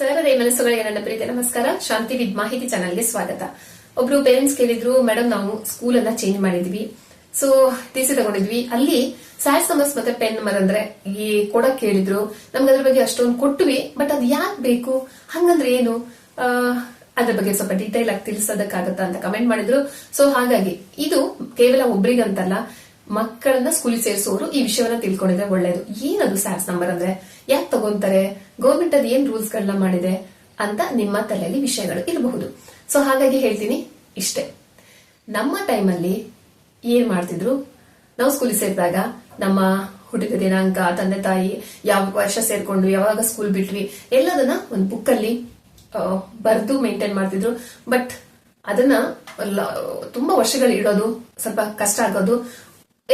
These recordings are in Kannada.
ಸರದೇ ಮನಸ್ಸುಗಳಿಗೆ ನನ್ನ ಪ್ರೀತಿ ನಮಸ್ಕಾರ. ಶಾಂತಿ ವಿದ್ ಮಾಹಿತಿ ಚಾನಲ್ಗೆ ಸ್ವಾಗತ. ಒಬ್ರು ಪೇರೆಂಟ್ಸ್ ಕೇಳಿದ್ರು ಮೇಡಮ್ ನಾವು ಸ್ಕೂಲ್ ಅನ್ನ ಚೇಂಜ್ ಮಾಡಿದ್ವಿ. ಸೊ ಟಿಸಿ ತಗೊಂಡಿದ್ವಿ. ಅಲ್ಲಿ ಸ್ಯಾಡ್ ಸಮಸ್ ಮತ್ತೆ ಪೆನ್ ಮರ ಅಂದ್ರೆ ಈ ಕೊಡಕ್ ಕೇಳಿದ್ರು. ನಮ್ಗೆ ಅದ್ರ ಬಗ್ಗೆ ಅಷ್ಟೊಂದು ಕೊಟ್ವಿ ಬಟ್ ಅದ್ ಯಾಕೆ ಬೇಕು? ಹಂಗಂದ್ರೆ ಏನು? ಅದ್ರ ಬಗ್ಗೆ ಸ್ವಲ್ಪ ಡೀಟೇಲ್ ಆಗಿ ತಿಳಿಸೋದಕ್ಕಾಗತ್ತಾ ಅಂತ ಕಮೆಂಟ್ ಮಾಡಿದ್ರು. ಸೊ ಹಾಗಾಗಿ, ಇದು ಕೇವಲ ಒಬ್ರಿಗಂತಲ್ಲ ಮಕ್ಕಳನ್ನ ಸ್ಕೂಲಿಗೆ ಸೇರಿಸೋರು ಈ ವಿಷಯವನ್ನ ತಿಳ್ಕೊಂಡಿದ್ರೆ ಒಳ್ಳೇದು. ಏನದು ಸ್ಯಾಟ್ಸ್ ನಂಬರ್ ಅಂದ್ರೆ? ಯಾಕೆ ತಗೊಂತಾರೆ? ಗೌರ್ಮೆಂಟ್ ಅದ್ ಏನ್ ರೂಲ್ಸ್ ಗಳನ್ನ ಮಾಡಿದೆ ಅಂತ ನಿಮ್ಮ ತಲೆಯಲ್ಲಿ ವಿಷಯಗಳು ಇರಬಹುದು. ಸೊ ಹಾಗಾಗಿ ಹೇಳ್ತೀನಿ ಇಷ್ಟೇ. ನಮ್ಮ ಟೈಮಲ್ಲಿ ಏನ್ ಮಾಡ್ತಿದ್ರು? ನಾವು ಸ್ಕೂಲಿಗೆ ಸೇರಿದಾಗ ನಮ್ಮ ಹುಟ್ಟಿದ ದಿನಾಂಕ, ತಂದೆ, ತಾಯಿ, ಯಾವ ವರ್ಷ ಸೇರ್ಕೊಂಡು ಯಾವಾಗ ಸ್ಕೂಲ್ ಬಿಟ್ವಿ, ಎಲ್ಲದನ್ನ ಒಂದು ಬುಕ್ ಅಲ್ಲಿ ಬರೆದು ಮೇಂಟೈನ್ ಮಾಡ್ತಿದ್ರು. ಬಟ್ ಅದನ್ನ ತುಂಬಾ ವರ್ಷಗಳು ಇಡೋದು ಸ್ವಲ್ಪ ಕಷ್ಟ ಆಗೋದು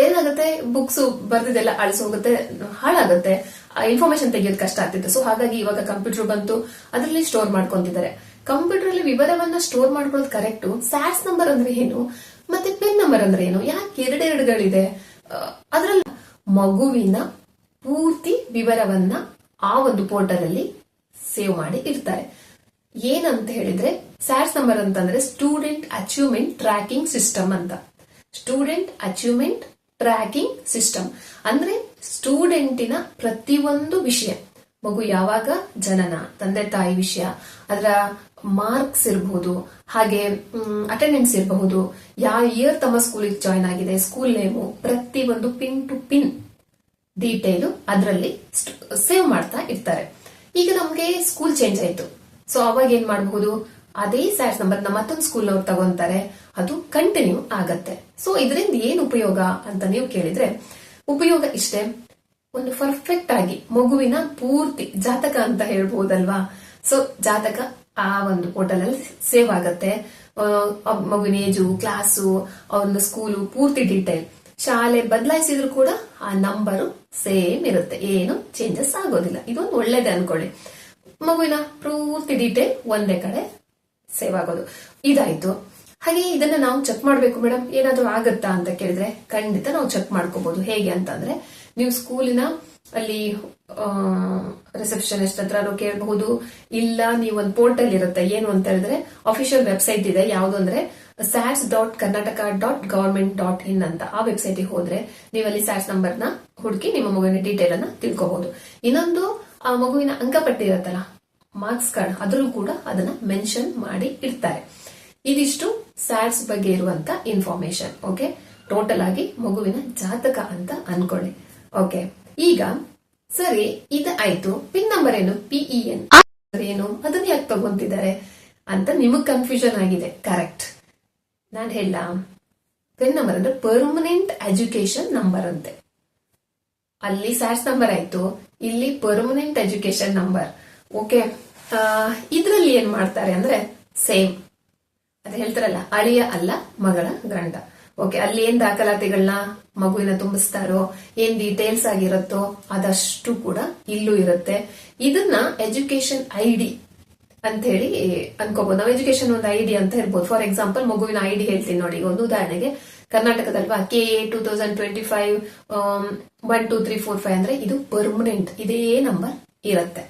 ಏನಾಗುತ್ತೆ? ಬುಕ್ಸ್ ಬರ್ದಿದ್ದೆಲ್ಲ ಅಳಿಸೋಗುತ್ತೆ ಹಾಳಾಗುತ್ತೆ. ಇನ್ಫಾರ್ಮೇಶನ್ ತೆಗೆಯೋದು ಕಷ್ಟ ಆಗ್ತಿತ್ತು. ಸೊ ಹಾಗಾಗಿ ಇವಾಗ ಕಂಪ್ಯೂಟರ್ ಬಂತು. ಅದರಲ್ಲಿ ಸ್ಟೋರ್ ಮಾಡ್ಕೊಂತಿದ್ದಾರೆ. ಕಂಪ್ಯೂಟರ್ ಅಲ್ಲಿ ವಿವರವನ್ನ ಸ್ಟೋರ್ ಮಾಡ್ಕೊಳ್ಳೋದು ಕರೆಕ್ಟ್ ಸ್ಯಾಟ್ಸ್ ನಂಬರ್ ಅಂದ್ರೆ ಏನು? ಮತ್ತೆ ಪೆನ್ ನಂಬರ್ ಅಂದ್ರೆ ಏನು? ಯಾಕೆ ಎರಡೆರಡುಗಳಿದೆ? ಅದರಲ್ಲಿ ಮಗುವಿನ ಪೂರ್ತಿ ವಿವರವನ್ನ ಆ ಒಂದು ಪೋರ್ಟಲ್ ಅಲ್ಲಿ ಸೇವ್ ಮಾಡಿ ಇರ್ತಾರೆ ಏನಂತ ಹೇಳಿದ್ರೆ ಸ್ಯಾಟ್ಸ್ ನಂಬರ್ ಅಂತಂದ್ರೆ ಸ್ಟೂಡೆಂಟ್ ಅಚೀವ್ಮೆಂಟ್ ಟ್ರ್ಯಾಕಿಂಗ್ ಸಿಸ್ಟಮ್ ಅಂತ. Student achievement tracking system. ಅಂದ್ರೆ ಸ್ಟೂಡೆಂಟಿನ ಪ್ರತಿಯೊಂದು ವಿಷಯ. ಮಗು ಯಾವಾಗ ಜನನ, ತಂದೆ ತಾಯಿ ವಿಷಯ, ಅದರ ಮಾರ್ಕ್ಸ್ ಇರಬಹುದು ಹಾಗೆ ಅಟೆಂಡೆನ್ಸ್ ಇರಬಹುದು, ಯಾವ ಇಯರ್ ತಮ್ಮ ಸ್ಕೂಲಿಗೆ ಜಾಯ್ನ್ ಆಗಿದೆ ಸ್ಕೂಲ್ ನೇಮು ಪ್ರತಿ ಒಂದು ಪಿನ್ ಟು ಪಿನ್ ಡೀಟೇಲ್ ಅದರಲ್ಲಿ ಸೇವ್ ಮಾಡ್ತಾ ಇರ್ತಾರೆ. ಈಗ ನಮ್ಗೆ ಸ್ಕೂಲ್ ಚೇಂಜ್ ಆಯ್ತು. ಸೊ ಅವಾಗ ಏನ್ ಮಾಡಬಹುದು? ಅದೇ ಸ್ಯಾಟ್ಸ್ ನಂಬರ್ ನಮ್ಮ ಮತ್ತೊಂದು ಸ್ಕೂಲ್ ಅವ್ರು ತಗೊಂತಾರೆ. ಅದು ಕಂಟಿನ್ಯೂ ಆಗತ್ತೆ. ಸೊ ಇದರಿಂದ ಏನು ಉಪಯೋಗ ಅಂತ ನೀವು ಕೇಳಿದ್ರೆ, ಉಪಯೋಗ ಇಷ್ಟೇ. ಒಂದು ಪರ್ಫೆಕ್ಟ್ ಆಗಿ ಮಗುವಿನ ಪೂರ್ತಿ ಜಾತಕ ಅಂತ ಹೇಳ್ಬಹುದಲ್ವಾ ಸೊ ಜಾತಕ ಆ ಒಂದು ಪೋರ್ಟಲ್ ಅಲ್ಲಿ ಸೇವ್ ಆಗತ್ತೆ. ಮಗುವಿನ ಏಜು ಕ್ಲಾಸು ಒಂದು ಸ್ಕೂಲು ಪೂರ್ತಿ ಡೀಟೇಲ್ ಶಾಲೆ ಬದಲಾಯಿಸಿದ್ರು ಕೂಡ ಆ ನಂಬರು ಸೇಮ್ ಇರುತ್ತೆ. ಏನು ಚೇಂಜಸ್ ಆಗೋದಿಲ್ಲ. ಇದೊಂದು ಒಳ್ಳೇದೇ ಅನ್ಕೊಳ್ಳಿ. ಮಗುವಿನ ಪೂರ್ತಿ ಡೀಟೇಲ್ ಒಂದೇ ಕಡೆ ಸೇವ್ ಆಗೋದು. ಇದಾಯ್ತು. ಹಾಗೆ ಇದನ್ನ ನಾವು ಚೆಕ್ ಮಾಡಬೇಕು ಮೇಡಮ್ ಏನಾದರೂ ಆಗತ್ತಾ ಅಂತ ಕೇಳಿದ್ರೆ ಖಂಡಿತ ನಾವು ಚೆಕ್ ಮಾಡ್ಕೋಬಹುದು ಹೇಗೆ ಅಂತಂದ್ರೆ, ನೀವು ಸ್ಕೂಲಿನ ಅಲ್ಲಿ ರಿಸೆಪ್ಷನಿಸ್ಟ್ ಹತ್ರ ಕೇಳಬಹುದು. ಇಲ್ಲ, ನೀವು ಒಂದು ಪೋರ್ಟಲ್ ಇರುತ್ತೆ. ಏನು ಅಂತ ಹೇಳಿದ್ರೆ ಅಫಿಷಿಯಲ್ ವೆಬ್ಸೈಟ್ ಇದೆ. ಯಾವುದು ಅಂದ್ರೆ SATS dot Karnataka dot government dot in ಅಂತ. ಆ ವೆಬ್ಸೈಟ್ ಹೋದ್ರೆ ನೀವು ಅಲ್ಲಿ ಸ್ಯಾಟ್ಸ್ನ ಹುಡುಕಿ ನಿಮ್ಮ ಮಗುವಿನ ಡೀಟೇಲ್ ಅನ್ನ ತಿಳ್ಕೋಬಹುದು ಇನ್ನೊಂದು, ಆ ಮಗುವಿನ ಅಂಕಪಟ್ಟಿ ಇರುತ್ತಲ್ಲ ಮಾರ್ಕ್ಸ್ ಕಾರ್ಡ್ ಅದರಲ್ಲೂ ಕೂಡ ಅದನ್ನ ಮೆನ್ಷನ್ ಮಾಡಿ ಇರ್ತಾರೆ ಇದಿಷ್ಟು ಸ್ಯಾಟ್ಸ್ ಬಗ್ಗೆ ಇರುವಂತ ಇನ್ಫಾರ್ಮೇಶನ್ ಓಕೆ ಟೋಟಲ್ ಆಗಿ ಮಗುವಿನ ಜಾತಕ ಅಂತ ಅನ್ಕೊಳ್ಳಿ ಓಕೆ ಈಗ, ಸರಿ, ಇದು ಆಯ್ತು. ಪಿನ್ ನಂಬರ್ ಏನು? ಪಿಇ ಎನ್ ಏನು? ಅದನ್ನ ಯಾಕೆ ತಗೊಂತಿದ್ದಾರೆ? ಅಂತ ನಿಮಗ್ ಕನ್ಫ್ಯೂಷನ್ ಆಗಿದೆ. ಕರೆಕ್ಟ್ ನಾನು ಹೇಳ ಪಿನ್ ನಂಬರ್ ಅಂದ್ರೆ ಪರ್ಮನೆಂಟ್ ಎಜುಕೇಶನ್ ನಂಬರ್ ಅಂತೆ. ಅಲ್ಲಿ ಸ್ಯಾಡ್ಸ್ ನಂಬರ್ ಆಯ್ತು. ಇಲ್ಲಿ ಪರ್ಮನೆಂಟ್ ಎಜುಕೇಶನ್ ನಂಬರ್ ಓಕೆ ಇದ್ರಲ್ಲಿ ಏನ್ ಮಾಡ್ತಾರೆ ಅಂದ್ರೆ ಸೇಮ್ ಅದೇ ಹೇಳ್ತಾರಲ್ಲ, ಅಳಿಯ ಅಲ್ಲ, ಮಗಳ ಗಂಡ ಓಕೆ ಅಲ್ಲಿ ಏನ್ ದಾಖಲಾತಿಗಳನ್ನ ಮಗುವಿನ ತುಂಬಿಸ್ತಾರೋ, ಏನ್ ಡೀಟೇಲ್ಸ್ ಆಗಿರುತ್ತೋ, ಅದಷ್ಟು ಕೂಡ ಇಲ್ಲೂ ಇರುತ್ತೆ. ಇದನ್ನ ಎಜುಕೇಶನ್ ಐ ಡಿ ಅಂತ ಹೇಳಿ ಅನ್ಕೋಬಹುದು ನಾವು ಎಜುಕೇಶನ್ ಒಂದು ಐ ಡಿ ಅಂತ ಹೇಳ್ಬೋದು. ಫಾರ್ ಎಕ್ಸಾಂಪಲ್ ಮಗುವಿನ ಐ ಡಿ ಹೇಳ್ತೀನಿ ನೋಡಿ. ಒಂದು ಉದಾಹರಣೆಗೆ, ಕರ್ನಾಟಕದಲ್ವಾ K A two thousand twenty five one two three four five ಅಂದ್ರೆ ಇದು ಪರ್ಮನೆಂಟ್ ಇದೇ ನಂಬರ್ ಇರುತ್ತೆ.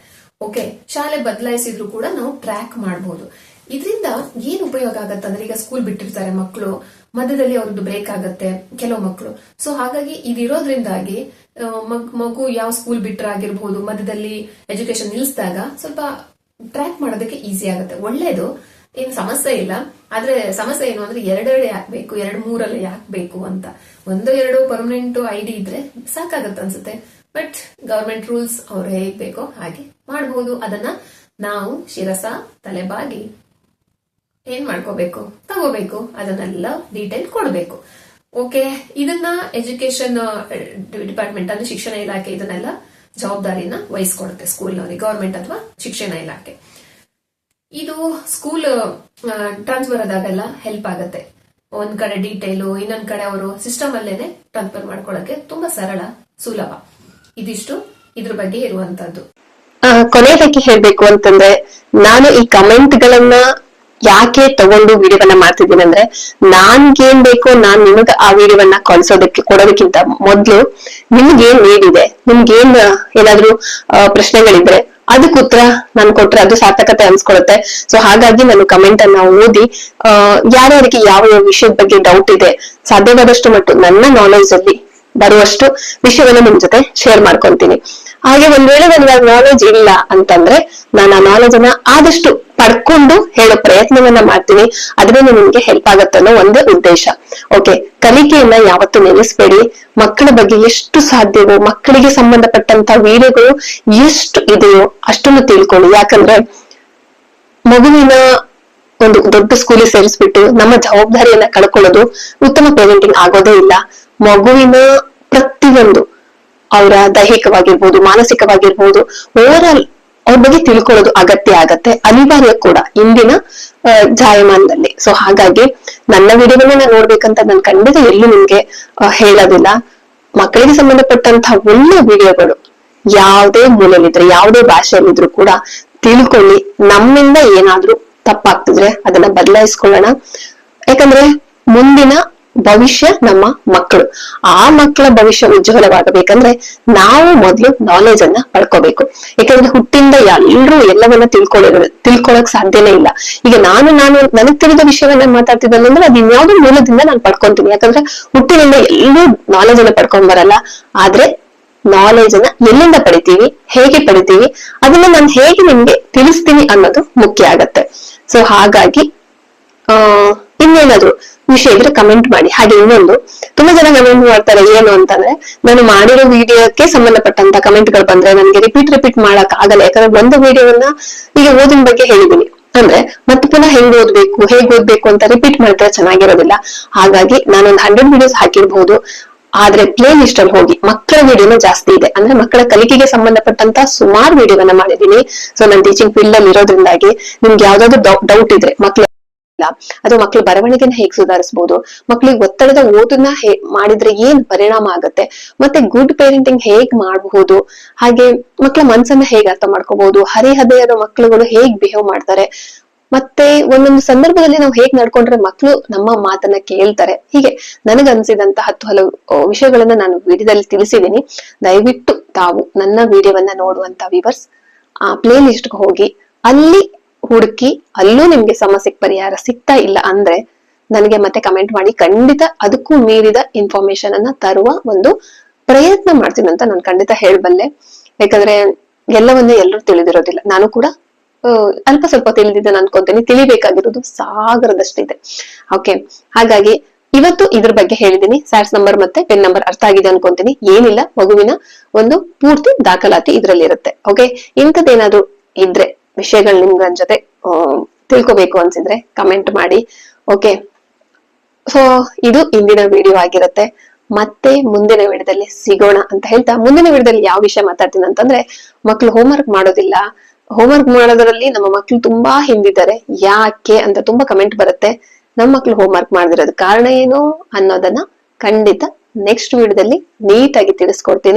ಓಕೆ ಶಾಲೆ ಬದಲಾಯಿಸಿದ್ರು ಕೂಡ ನಾವು ಟ್ರ್ಯಾಕ್ ಮಾಡಬಹುದು ಇದರಿಂದ ಏನ್ ಉಪಯೋಗ ಆಗತ್ತೆ ಅಂದ್ರೆ ಈಗ ಸ್ಕೂಲ್ ಬಿಟ್ಟಿರ್ತಾರೆ ಮಕ್ಕಳು ಮಧ್ಯದಲ್ಲಿ ಅವ್ರದ್ದು ಬ್ರೇಕ್ ಆಗತ್ತೆ ಕೆಲವು ಮಕ್ಕಳು ಸೊ ಹಾಗಾಗಿ ಇದಿರೋದ್ರಿಂದಾಗಿ ಮಗ್- ಯಾವ ಸ್ಕೂಲ್ ಬಿಟ್ರಾಗಿರ್ಬೋದು ಮಧ್ಯದಲ್ಲಿ ಎಜುಕೇಶನ್ ನಿಲ್ಲಿಸಿದಾಗ ಸ್ವಲ್ಪ ಟ್ರ್ಯಾಕ್ ಮಾಡೋದಕ್ಕೆ ಈಸಿ ಆಗುತ್ತೆ. ಒಳ್ಳೇದು, ಏನು ಸಮಸ್ಯೆ ಇಲ್ಲ. ಆದ್ರೆ ಸಮಸ್ಯೆ ಏನು ಅಂದ್ರೆ ಎರಡೆರಡೆ ಹಾಕ್ಬೇಕು ಬೇಕು ಎರಡು ಮೂರಲ್ಲಿ ಹಾಕ್ಬೇಕು ಅಂತ. ಒಂದು, ಎರಡು ಪರ್ಮನೆಂಟ್ ಐ ಡಿ ಇದ್ರೆ ಸಾಕಾಗತ್ತೆ ಅನ್ಸುತ್ತೆ. ಬಟ್ ಗವರ್ಮೆಂಟ್ ರೂಲ್ಸ್ ಅವ್ರು ಹೇಗ್ ಬೇಕೋ ಹಾಗೆ ಮಾಡಬಹುದು ಅದನ್ನ ನಾವು ಶಿರಸ, ತಲೆಬಾಗಿ ಏನ್ ಮಾಡ್ಕೋಬೇಕು? ತಗೋಬೇಕು. ಅದನ್ನೆಲ್ಲ ಡೀಟೇಲ್ ಕೊಡಬೇಕು. ಓಕೆ ಇದನ್ನ ಎಜುಕೇಶನ್ ಡಿಪಾರ್ಟ್ಮೆಂಟ್ ಅಂದ್ರೆ ಶಿಕ್ಷಣ ಇಲಾಖೆ ಇದನ್ನೆಲ್ಲ ಜವಾಬ್ದಾರಿನ ವಹಿಸ್ಕೊಡುತ್ತೆ ಸ್ಕೂಲ್ನವರಿಗೆ ಗವರ್ಮೆಂಟ್ ಅಥವಾ ಶಿಕ್ಷಣ ಇಲಾಖೆ. ಇದು ಸ್ಕೂಲ್ ಟ್ರಾನ್ಸ್ಫರ್ ಆದಾಗೆಲ್ಲ ಹೆಲ್ಪ್ ಆಗುತ್ತೆ. ಒಂದ್ ಕಡೆ ಡೀಟೇಲು ಇನ್ನೊಂದ್ ಕಡೆ ಅವರು ಸಿಸ್ಟಮ್ ಅಲ್ಲೇನೆ ಟ್ರಾನ್ಸ್ಫರ್ ಮಾಡ್ಕೊಳ್ಳೋಕೆ ತುಂಬಾ ಸರಳ ಸುಲಭ. ಇದಿಷ್ಟು ಇದ್ರ ಬಗ್ಗೆ ಇರುವಂತದ್ದು. ಆ, ಕೊನೆಯದಾಗಿ ಹೇಳ್ಬೇಕು ಅಂತಂದ್ರೆ ನಾನು ಈ ಕಮೆಂಟ್ ಗಳನ್ನ ಯಾಕೆ ತಗೊಂಡು ವಿಡಿಯೋವನ್ನ ಮಾಡ್ತಿದ್ದೀನಿ ಅಂದ್ರೆ ನಾನ್ಗೇನ್ ಬೇಕೋ ನಾನ್ ನಿಮಗ ಆ ವಿಡಿಯೋವನ್ನ ಕಳ್ಸೋದಕ್ಕೆ ಕೊಡೋದಕ್ಕಿಂತ ಮೊದ್ಲು ನಿಮ್ಗೇನ್ ನೀಡಿದೆ? ನಿಮ್ಗೇನ್ ಏನಾದ್ರೂ ಪ್ರಶ್ನೆಗಳಿದ್ರೆ ಅದಕ್ಕೆ ಉತ್ತರ ನಾನು ಕೊಟ್ರೆ ಅದು ಸಾರ್ಥಕತೆ ಅನ್ಸ್ಕೊಳುತ್ತೆ. ಸೊ ಹಾಗಾಗಿ ನಾನು ಕಮೆಂಟ್ ಅನ್ನ ಓದಿ ಆ, ಯಾರ್ಯಾರಿಗೆ ಯಾವ ಯಾವ ವಿಷಯದ ಬಗ್ಗೆ ಡೌಟ್ ಇದೆ ಸಾಧ್ಯವಾದಷ್ಟು ಮಟ್ಟು ನನ್ನ ನಾಲೆಜ್ ಅಲ್ಲಿ ಬರುವಷ್ಟು ವಿಷಯವನ್ನ ನಿಮ್ ಜೊತೆ ಶೇರ್ ಮಾಡ್ಕೊಂತೀನಿ. ಹಾಗೆ ಒಂದ್ ವೇಳೆ ನನಗೆ ನಾಲೆಜ್ ಇಲ್ಲ ಅಂತಂದ್ರೆ ನಾನು ಆ ನಾಲೆಜ್ ಅನ್ನ ಆದಷ್ಟು ಪಡ್ಕೊಂಡು ಹೇಳೋ ಪ್ರಯತ್ನವನ್ನ ಮಾಡ್ತೀನಿ. ಅದರಿಂದ ನಿಮ್ಗೆ ಹೆಲ್ಪ್ ಆಗತ್ತೆ ಅನ್ನೋ ಒಂದೇ ಉದ್ದೇಶ. ಓಕೆ ಕಲಿಕೆಯನ್ನ ಯಾವತ್ತೂ ನೆನೆಸ್ಬೇಡಿ. ಮಕ್ಕಳ ಬಗ್ಗೆ ಎಷ್ಟು ಸಾಧ್ಯವೋ, ಮಕ್ಕಳಿಗೆ ಸಂಬಂಧಪಟ್ಟಂತ ವಿಡಿಯೋಗಳು ಎಷ್ಟು ಇದೆಯೋ ಅಷ್ಟನ್ನು ತಿಳ್ಕೊಳ್ಳಿ. ಯಾಕಂದ್ರೆ ಮಗುವಿನ ಒಂದು ದೊಡ್ಡ ಸ್ಕೂಲಿಗೆ ಸೇರಿಸ್ಬಿಟ್ಟು ನಮ್ಮ ಜವಾಬ್ದಾರಿಯನ್ನ ಕಳ್ಕೊಳ್ಳೋದು ಉತ್ತಮ ಪೇರೆಂಟಿಂಗ್ ಆಗೋದೇ ಇಲ್ಲ. ಮಗುವಿನ ಪ್ರತಿಯೊಂದು ಅವರ ದೈಹಿಕವಾಗಿರ್ಬೋದು, ಮಾನಸಿಕವಾಗಿರ್ಬೋದು ಓವರ್ ಆಲ್ ಅವ್ರ ಬಗ್ಗೆ ತಿಳ್ಕೊಳ್ಳೋದು ಅಗತ್ಯ ಆಗತ್ತೆ. ಅನಿವಾರ್ಯ ಕೂಡ ಇಂದಿನ ಜಾಯಮಾನದಲ್ಲಿ. ಸೊ ಹಾಗಾಗಿ ನನ್ನ ವಿಡಿಯೋಗಳನ್ನ ನೋಡ್ಬೇಕಂತ ನಾನು ಖಂಡಿತ ಎಲ್ಲೂ ನಿಮ್ಗೆ ಹೇಳೋದಿಲ್ಲ. ಮಕ್ಕಳಿಗೆ ಸಂಬಂಧಪಟ್ಟಂತಹ ಒಳ್ಳೆ ವಿಡಿಯೋಗಳು ಯಾವುದೇ ಮೂಲಲ್ಲಿದ್ರೆ ಯಾವುದೇ ಭಾಷೆಯಲ್ಲಿದ್ರು ಕೂಡ ತಿಳ್ಕೊಳ್ಳಿ. ನಮ್ಮಿಂದ ಏನಾದ್ರೂ ತಪ್ಪಾಗ್ತಿದ್ರೆ ಅದನ್ನ ಬದಲಾಯಿಸ್ಕೊಳ್ಳೋಣ. ಯಾಕಂದ್ರೆ ಮುಂದಿನ ಭವಿಷ್ಯ ನಮ್ಮ ಮಕ್ಕಳು. ಆ ಮಕ್ಕಳ ಭವಿಷ್ಯ ಉಜ್ವಲವಾಗಬೇಕಂದ್ರೆ ನಾವು ಮೊದಲು ನಾಲೆಜ್ ಅನ್ನ ಪಡ್ಕೋಬೇಕು. ಯಾಕಂದ್ರೆ ಹುಟ್ಟಿಂದ ಎಲ್ಲರೂ ಎಲ್ಲವನ್ನ ತಿಳ್ಕೊಳ್ಳ ತಿಳ್ಕೊಳಕ್ ಸಾಧ್ಯನೇ ಇಲ್ಲ. ಈಗ ನಾನು ನಾನು, ನನಗ್ ತಿಳಿದ ವಿಷಯವನ್ನ ಮಾತಾಡ್ತಿದ್ದಲ್ಲ ಅಂದ್ರೆ ಅದು ಇನ್ಯಾವುದೋ ಮೂಲದಿಂದ ನಾನು ಪಡ್ಕೊಂತೀನಿ. ಯಾಕಂದ್ರೆ ಹುಟ್ಟಿನಿಂದ ಎಲ್ಲರೂ ನಾಲೆಜ್ ಅನ್ನ ಪಡ್ಕೊಂಡ್ ಬರಲ್ಲ. ಆದ್ರೆ ನಾಲೆಜ್ ಅನ್ನ ಎಲ್ಲಿಂದ ಪಡಿತೀವಿ? ಹೇಗೆ ಪಡಿತೀವಿ? ಅದನ್ನ ನಾನು ಹೇಗೆ ನಿಮ್ಗೆ ತಿಳಿಸ್ತೀನಿ ಅನ್ನೋದು ಮುಖ್ಯ ಆಗತ್ತೆ. ಸೊ ಹಾಗಾಗಿ, ಆ, ಇನ್ನೇನಾದ್ರು ವಿಷಯ ಇದ್ರೆ ಕಮೆಂಟ್ ಮಾಡಿ. ಹಾಗೆ ಇನ್ನೊಂದು, ತುಂಬಾ ಜನ ಕಮೆಂಟ್ ಮಾಡ್ತಾರೆ, ಏನು ಅಂತಂದ್ರೆ, ನಾನು ಮಾಡಿರೋ ವಿಡಿಯೋಕ್ಕೆ ಸಂಬಂಧಪಟ್ಟಂತ ಕಮೆಂಟ್ಗಳು ಬಂದ್ರೆ ನನಗೆ ರಿಪೀಟ್ ರಿಪೀಟ್ ಮಾಡಕ್ ಆಗಲ್ಲ. ಯಾಕಂದ್ರೆ ಒಂದು ವಿಡಿಯೋವನ್ನ ಈಗ ಓದಿನ ಬಗ್ಗೆ ಹೇಳಿದೀನಿ ಅಂದ್ರೆ, ಮತ್ತೆ ಪುನಃ ಹೆಂಗ್ ಓದ್ಬೇಕು, ಹೇಗ್ ಓದ್ಬೇಕು ಅಂತ ರಿಪೀಟ್ ಮಾಡಿದ್ರೆ ಚೆನ್ನಾಗಿರೋದಿಲ್ಲ. ಹಾಗಾಗಿ ನಾನೊಂದು ಹಂಡ್ರೆಡ್ ವಿಡಿಯೋಸ್ ಹಾಕಿರ್ಬಹುದು ಆದ್ರೆ ಪ್ಲೇ ಲಿಸ್ಟ್ ಅಲ್ಲಿ ಹೋಗಿ ಮಕ್ಕಳ ವಿಡಿಯೋನ ಜಾಸ್ತಿ ಇದೆ. ಅಂದ್ರೆ ಮಕ್ಕಳ ಕಲಿಕೆಗೆ ಸಂಬಂಧಪಟ್ಟಂತ ಸುಮಾರು ವಿಡಿಯೋವನ್ನ ಮಾಡಿದೀನಿ ಸೊ ನಾನು ಟೀಚಿಂಗ್ ಫೀಲ್ಡ್ ಅಲ್ಲಿ ಇರೋದ್ರಿಂದಾಗಿ ನಿಮ್ಗೆ ಯಾವ್ದಾದ್ರು ಡೌಟ್ ಇದ್ರೆ ಮಕ್ಳ ಅಥವಾ ಮಕ್ಳ ಬರವಣಿಗೆನ ಹೇಗ್ ಸುಧಾರಿಸಬಹುದು ಮಕ್ಳಿಗೆ ಒತ್ತಡದ ಓದನ್ನ ಹೇ, ಮಾಡಿದ್ರೆ ಏನ್ ಪರಿಣಾಮ ಆಗುತ್ತೆ? ಮತ್ತೆ ಗುಡ್ ಪೇರೆಂಟಿಂಗ್ ಹೇಗ್ ಮಾಡಬಹುದು? ಹಾಗೆ ಮಕ್ಳ ಮನ್ಸನ್ನ ಹೇಗ್ ಅರ್ಥ ಮಾಡ್ಕೋಬಹುದು? ಹರಿಹದೆಯಾದ ಮಕ್ಳುಗಳು ಹೇಗ್ ಬಿಹೇವ್ ಮಾಡ್ತಾರೆ? ಮತ್ತೆ ಒಂದೊಂದು ಸಂದರ್ಭದಲ್ಲಿ ನಾವು ಹೇಗ್ ನಡ್ಕೊಂಡ್ರೆ ಮಕ್ಳು ನಮ್ಮ ಮಾತನ್ನ ಕೇಳ್ತಾರೆ? ಹೀಗೆ ನನಗನ್ಸಿದಂತ ಹತ್ತು ಹಲವು ವಿಷಯಗಳನ್ನ ನಾನು ವಿಡಿಯೋದಲ್ಲಿ ತಿಳಿಸಿದೀನಿ. ದಯವಿಟ್ಟು ತಾವು ನನ್ನ ವಿಡಿಯೋವನ್ನ ನೋಡುವಂತ ವಿವರ್ಸ್ ಆ ಪ್ಲೇ ಲಿಸ್ಟ್ ಹೋಗಿ ಅಲ್ಲಿ ಹುಡುಕಿ ಅಲ್ಲೂ ನಿಮ್ಗೆ ಸಮಸ್ಯೆಗೆ ಪರಿಹಾರ ಸಿಗ್ತಾ ಇಲ್ಲ ಅಂದ್ರೆ ನನಗೆ ಮತ್ತೆ ಕಮೆಂಟ್ ಮಾಡಿ ಖಂಡಿತ ಅದಕ್ಕೂ ಮೀರಿದ ಇನ್ಫಾರ್ಮೇಶನ್ ಅನ್ನ ತರುವ ಒಂದು ಪ್ರಯತ್ನ ಮಾಡ್ತೀನಿ ಅಂತ ನಾನು ಖಂಡಿತ ಹೇಳಬಲ್ಲೆ. ಯಾಕಂದ್ರೆ ಎಲ್ಲವನ್ನ ಎಲ್ಲರೂ ತಿಳಿದಿರೋದಿಲ್ಲ. ನಾನು ಕೂಡ ಅಲ್ಪ ಸ್ವಲ್ಪ ತಿಳಿದಿದ್ದೇನೆ ಅನ್ಕೊಂತೀನಿ. ತಿಳಿಬೇಕಾಗಿರೋದು ಸಾಗರದಷ್ಟಿದೆ ಓಕೆ ಹಾಗಾಗಿ ಇವತ್ತು ಇದ್ರ ಬಗ್ಗೆ ಹೇಳಿದೀನಿ ಸ್ಯಾಟ್ಸ್ ನಂಬರ್ ಮತ್ತೆ ಪೆನ್ ನಂಬರ್ ಅರ್ಥ ಆಗಿದೆ ಅನ್ಕೊಂತೀನಿ. ಏನಿಲ್ಲ, ಮಗುವಿನ ಒಂದು ಪೂರ್ತಿ ದಾಖಲಾತಿ ಇದ್ರಲ್ಲಿ ಇರುತ್ತೆ ಓಕೆ ಇಂಥದ್ದೇನಾದ್ರೂ ಇದ್ರೆ ವಿಷಯಗಳು ನಿಮ್ ನನ್ ಜೊತೆ ತಿಳ್ಕೊಬೇಕು ಅನ್ಸಿದ್ರೆ ಕಮೆಂಟ್ ಮಾಡಿ. ಓಕೆ ಸೊ ಇದು ಇಂದಿನ ವಿಡಿಯೋ ಆಗಿರುತ್ತೆ. ಮತ್ತೆ ಮುಂದಿನ ವಿಡಿಯೋದಲ್ಲಿ ಸಿಗೋಣ ಅಂತ ಹೇಳ್ತಾ, ಮುಂದಿನ ವಿಡಿಯೋದಲ್ಲಿ ಯಾವ ವಿಷಯ ಮಾತಾಡ್ತೀನಿ ಅಂತಂದ್ರೆ, ಮಕ್ಳು ಹೋಮ್ವರ್ಕ್ ಮಾಡೋದಿಲ್ಲ. ಹೋಮ್ವರ್ಕ್ ಮಾಡೋದ್ರಲ್ಲಿ ನಮ್ಮ ಮಕ್ಳು ತುಂಬಾ ಹಿಂದಿದ್ದಾರೆ. ಯಾಕೆ ಅಂತ ತುಂಬಾ ಕಮೆಂಟ್ ಬರುತ್ತೆ. ನಮ್ಮ ಮಕ್ಳು ಹೋಮ್ವರ್ಕ್ ಮಾಡದಿರೋದು ಕಾರಣ ಏನು ಅನ್ನೋದನ್ನ ಖಂಡಿತ ನೆಕ್ಸ್ಟ್ ವಿಡಿಯೋದಲ್ಲಿ ನೀಟಾಗಿ ತಿಳಿಸ್ಕೊಡ್ತೀನಿ.